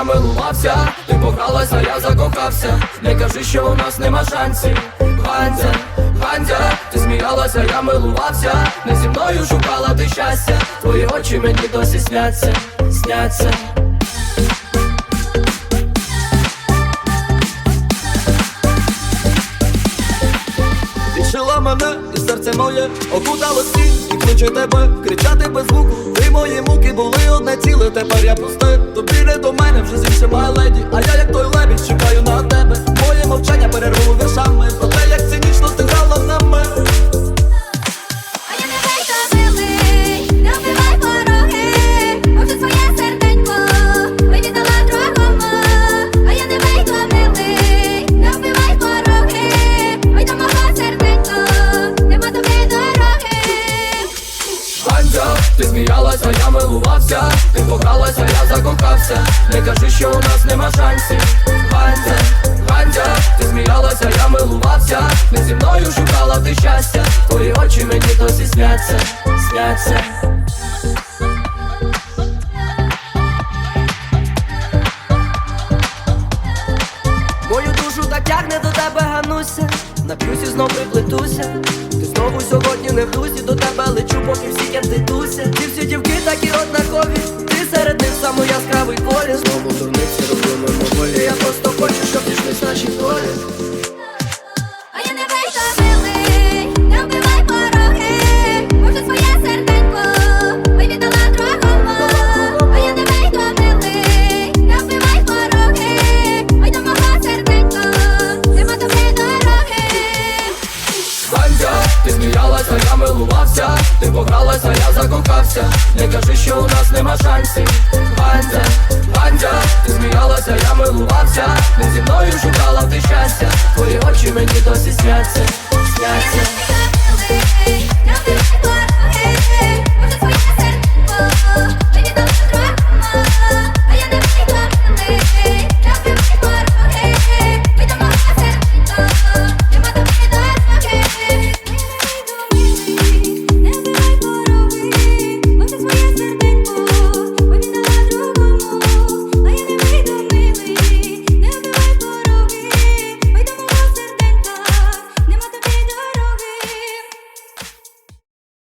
я милувався, ти погралася, я закохався. Не кажи, що у нас нема шансів. Ганця, Ганзя, ти сміялася, я милувався. Не зі мною шукала ти щастя. Твої очі мені досі сняться, сняться. Відшила мене, і серце моє окутало стін, і кличе тебе кричати без звуку були одне ціле, тепер я пусте Тобі не до мене вже з іншими леді А я як той Ти сміялася, я милувався. Ти погралася, я закохався. Не кажи, що у нас нема шансів. Гандя, Гандя, ти сміялася, я милувався. Не зі мною шукала ти щастя. Твої очі мені досі сняться, сняться. Мою душу так тягне до тебе гануся. Нап'юсь і знов приплетуся. Ти знову сьогодні не в дусі До тебе поки всі кенти туся Ті всі дівки такі однакові. Ти серед них самий яскравий колір Знову дурниці я милувався Ти погралася, я закохався. Не кажи, що у нас нема шансів. Гандя, Гандя, ти сміялася, я милувався. Не зі мною шукала ти щастя. Твої очі мені досі сняться, сняться